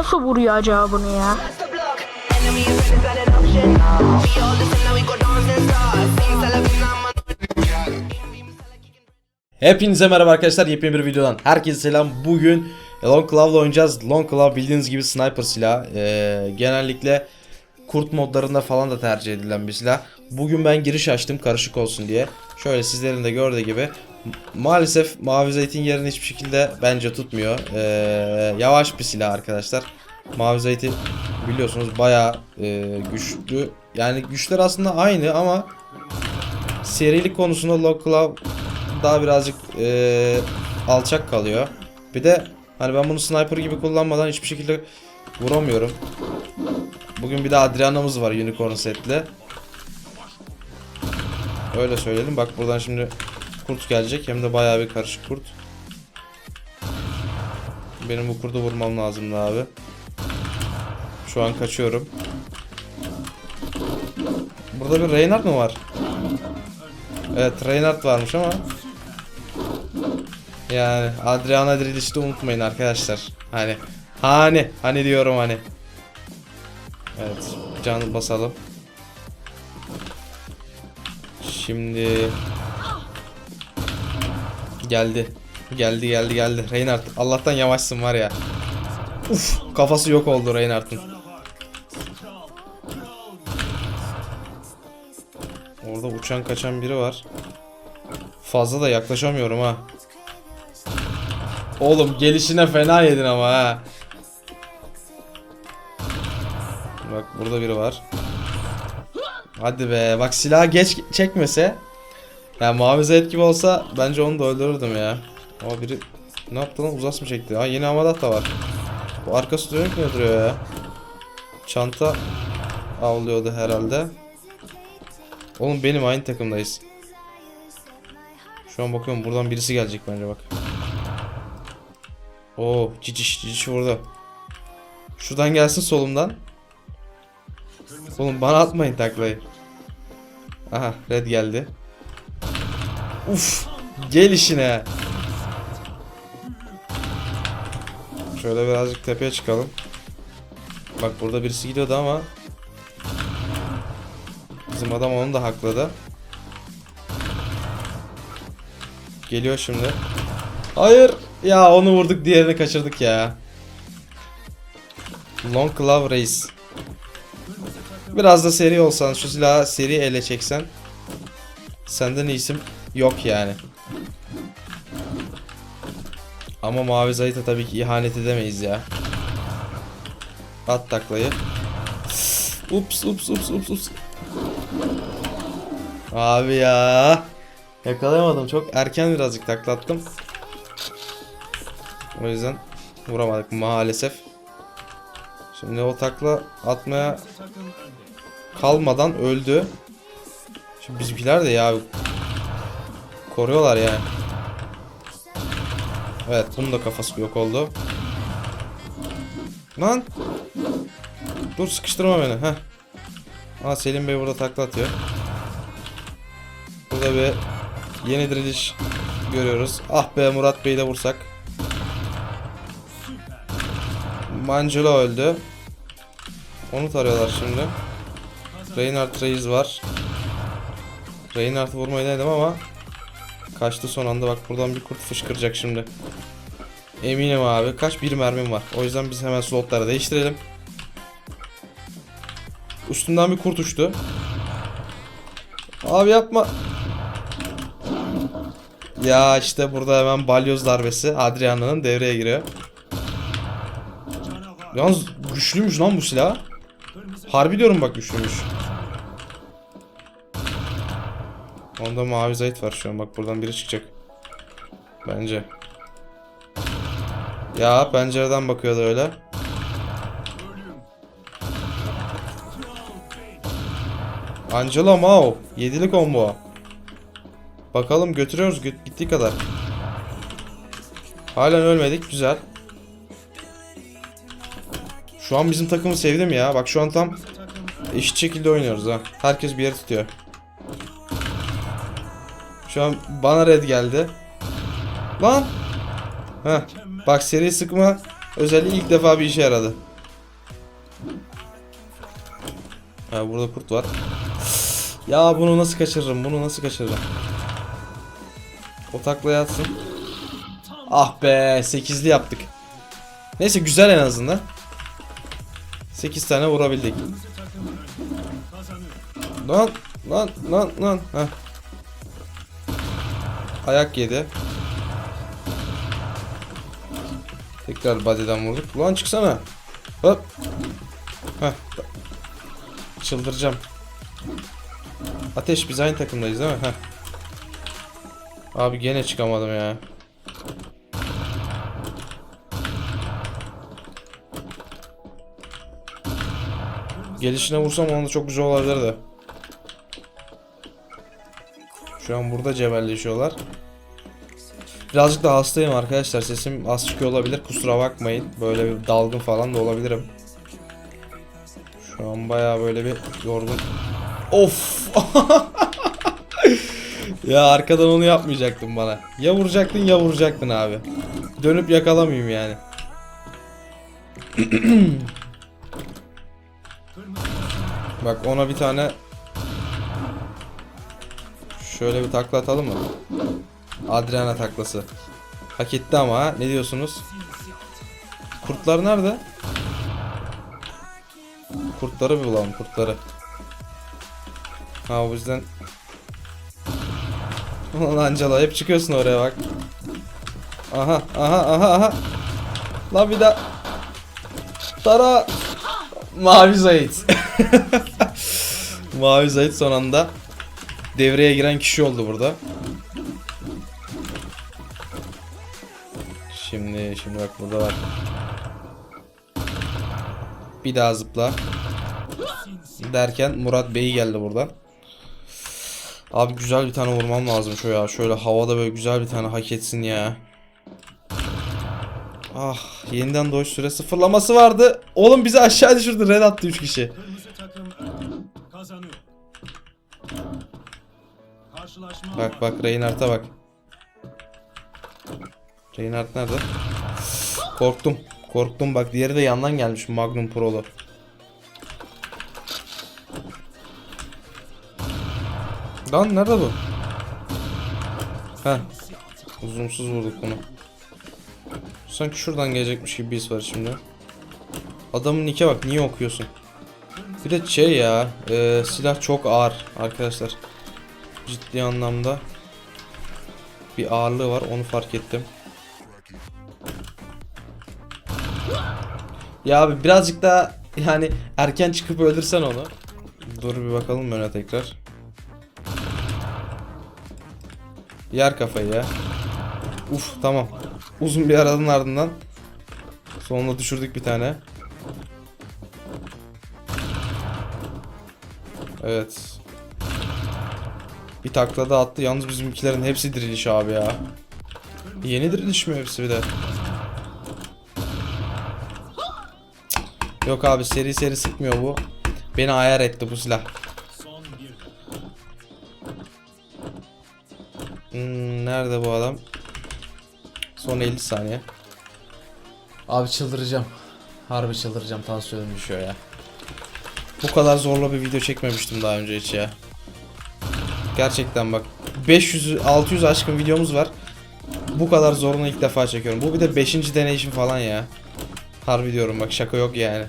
nasıl vuruyor acaba bunu ya? Hepinize merhaba arkadaşlar. Yepyeni bir videodan herkese selam. Bugün Long Claw'la oynayacağız. Long Claw bildiğiniz gibi sniper silah. Ee, genellikle kurt modlarında falan da tercih edilen bir silah. Bugün ben giriş açtım karışık olsun diye. Şöyle sizlerin de gördüğü gibi Maalesef mavi zeytin yerini hiçbir şekilde bence tutmuyor Ee, Yavaş bir silah arkadaşlar Mavi zeytin biliyorsunuz baya güçlü Yani güçler aslında aynı ama Serilik konusunda Long Claw daha birazcık eee, alçak kalıyor. Bir de hani ben bunu sniper gibi kullanmadan hiçbir şekilde vuramıyorum. Bugün bir de Adriana'mız var unicorn setle. Öyle söyleyelim. Bak buradan şimdi kurt gelecek. Hem de bayağı bir karışık kurt. Benim bu kurdu vurmam lazımdı abi. Şu an kaçıyorum. Burada bir Reinhardt mı var? Evet Reinhardt varmış ama yani Adriana Diriliş'i de unutmayın arkadaşlar. Hani hani hani diyorum hani. Evet can basalım. Şimdi geldi. Geldi geldi geldi. Reinhardt Allah'tan yavaşsın var ya. Uf kafası yok oldu Reinhardt'ın. Orada uçan kaçan biri var. Fazla da yaklaşamıyorum ha. Oğlum gelişine fena yedin ama ha. Bak burada biri var. Hadi be bak silah geç çekmese. Ya mavi zeyt gibi olsa bence onu da öldürürdüm ya. Ama biri ne yaptı lan uzas mı çekti? Ha yeni amadat da var. Bu arkası dönük mü duruyor ya? Çanta avlıyordu herhalde. Oğlum benim aynı takımdayız. Şu an bakıyorum buradan birisi gelecek bence bak. Oo ciciş ciciş burada. Şuradan gelsin solumdan. Oğlum bana atmayın taklayı. Aha red geldi. Uf gel işine. Şöyle birazcık tepeye çıkalım. Bak burada birisi gidiyordu ama Bizim adam onu da hakladı. Geliyor şimdi. Hayır. Ya onu vurduk diğerini kaçırdık ya. Long Claw Race. Biraz da seri olsan şu silahı seri ele çeksen. Senden iyisim yok yani. Ama Mavi Zayt'a tabii ki ihanet edemeyiz ya. At taklayı. Ups ups ups ups ups. Abi ya. Yakalayamadım. Çok erken birazcık taklattım. O yüzden vuramadık maalesef. Şimdi o takla atmaya kalmadan öldü. Şimdi bizimkiler de ya koruyorlar yani. Evet bunun da kafası yok oldu. Lan. Dur sıkıştırma beni. Heh. Aa Selim Bey burada takla atıyor. Burada bir yeni diriliş görüyoruz. Ah be Murat Bey'i de vursak. Mancelo öldü. Onu tarıyorlar şimdi. Reinhardt Reis var. Reinhardt'ı vurmayı denedim ama kaçtı son anda bak buradan bir kurt fışkıracak şimdi. Eminim abi kaç bir mermim var. O yüzden biz hemen slotları değiştirelim. Üstümden bir kurt uçtu. Abi yapma. Ya işte burada hemen balyoz darbesi Adriana'nın devreye giriyor. Yalnız güçlüymüş lan bu silah. Harbi diyorum bak güçlüymüş. Onda mavi zayıf var şu an bak buradan biri çıkacak. Bence. Ya pencereden bakıyordu öyle. Angela Mao. Yedili combo. Bakalım götürüyoruz git- gittiği kadar. Halen ölmedik. Güzel. Şu an bizim takımı sevdim ya. Bak şu an tam eşit şekilde oynuyoruz ha. Herkes bir yere tutuyor. Şu an bana red geldi. Lan. Heh. Bak seri sıkma özelliği ilk defa bir işe yaradı. Ha burada kurt var. Ya bunu nasıl kaçırırım? Bunu nasıl kaçırırım? O taklaya atsın. Ah be 8'li yaptık. Neyse güzel en azından. 8 tane vurabildik. Lan lan lan lan. Heh. Ayak yedi. Tekrar body'den vurduk. Lan çıksana. Hop. Heh. Çıldıracağım. Ateş biz aynı takımdayız değil mi? Heh. Abi gene çıkamadım ya. Gelişine vursam onda çok güzel olabilirdi. Şu an burada cebelleşiyorlar. Birazcık da hastayım arkadaşlar. Sesim az çıkıyor olabilir. Kusura bakmayın. Böyle bir dalgın falan da olabilirim. Şu an bayağı böyle bir yorgun. Of! ya arkadan onu yapmayacaktın bana. Ya vuracaktın ya vuracaktın abi. Dönüp yakalamayayım yani. Bak ona bir tane Şöyle bir takla atalım mı? Adriana taklası. Hak etti ama ha. Ne diyorsunuz? Kurtlar nerede? Kurtları bir bulalım kurtları. Ha o yüzden Ulan Angela hep çıkıyorsun oraya bak. Aha aha aha aha. Lan bir daha. Tara. Mavi Zayit. Mavi Zayit son anda devreye giren kişi oldu burada. Şimdi şimdi bak burada var. Bir daha zıpla. Derken Murat Bey geldi buradan. Abi güzel bir tane vurmam lazım şu ya. Şöyle havada böyle güzel bir tane hak etsin ya. Ah yeniden doğuş süre sıfırlaması vardı. Oğlum bizi aşağı düşürdü. Red attı 3 kişi. Karşılaşma Bak bak Reinhardt'a bak. Reinhardt nerede? Korktum. Korktum bak diğeri de yandan gelmiş Magnum Pro'lu. Lan nerede bu? Heh. Uzumsuz vurduk bunu. Sanki şuradan gelecekmiş gibi his var şimdi. Adamın nike bak niye okuyorsun? Bir de şey ya e, silah çok ağır arkadaşlar. Ciddi anlamda bir ağırlığı var onu fark ettim. Ya abi birazcık daha yani erken çıkıp öldürsen onu. Dur bir bakalım öne tekrar. Yer kafayı ya. Uf tamam. Uzun bir aranın ardından sonunda düşürdük bir tane. Evet. Bir takla da attı. Yalnız bizimkilerin hepsi diriliş abi ya. Yeni diriliş mi hepsi bir de? Yok abi seri seri sıkmıyor bu. Beni ayar etti bu silah. Hmm, nerede bu adam? Son 50 saniye. Abi çıldıracağım. Harbi çıldıracağım. Tansiyonum düşüyor ya. Bu kadar zorla bir video çekmemiştim daha önce hiç ya. Gerçekten bak 500 600 aşkın videomuz var. Bu kadar zorunu ilk defa çekiyorum. Bu bir de 5. deneyişim falan ya. Harbi diyorum bak şaka yok yani.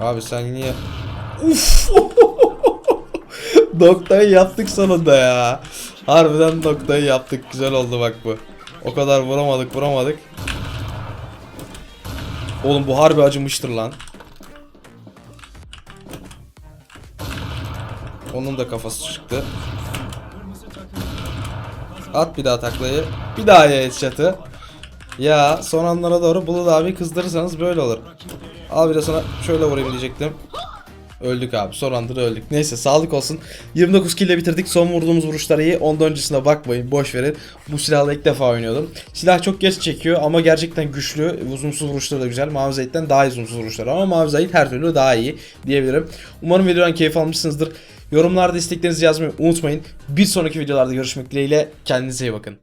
Abi sen niye Uf! Noktayı yaptık sonunda ya. Harbiden noktayı yaptık. Güzel oldu bak bu. O kadar vuramadık vuramadık. Oğlum bu harbi acımıştır lan. Onun da kafası çıktı. At bir daha taklayı. Bir daha ye headshot'ı. Ya son anlara doğru Bulut abi kızdırırsanız böyle olur. Al bir de sana şöyle vurayım diyecektim. Öldük abi. Son anda da öldük. Neyse sağlık olsun. 29 kill ile bitirdik. Son vurduğumuz vuruşlar iyi. Ondan öncesine bakmayın. Boş verin. Bu silahla ilk defa oynuyordum. Silah çok geç çekiyor ama gerçekten güçlü. Uzumsuz vuruşları da güzel. Mavi Zayit'ten daha iyi uzumsuz vuruşlar ama Mavi Zayit her türlü daha iyi diyebilirim. Umarım videodan keyif almışsınızdır. Yorumlarda isteklerinizi yazmayı unutmayın. Bir sonraki videolarda görüşmek dileğiyle. Kendinize iyi bakın.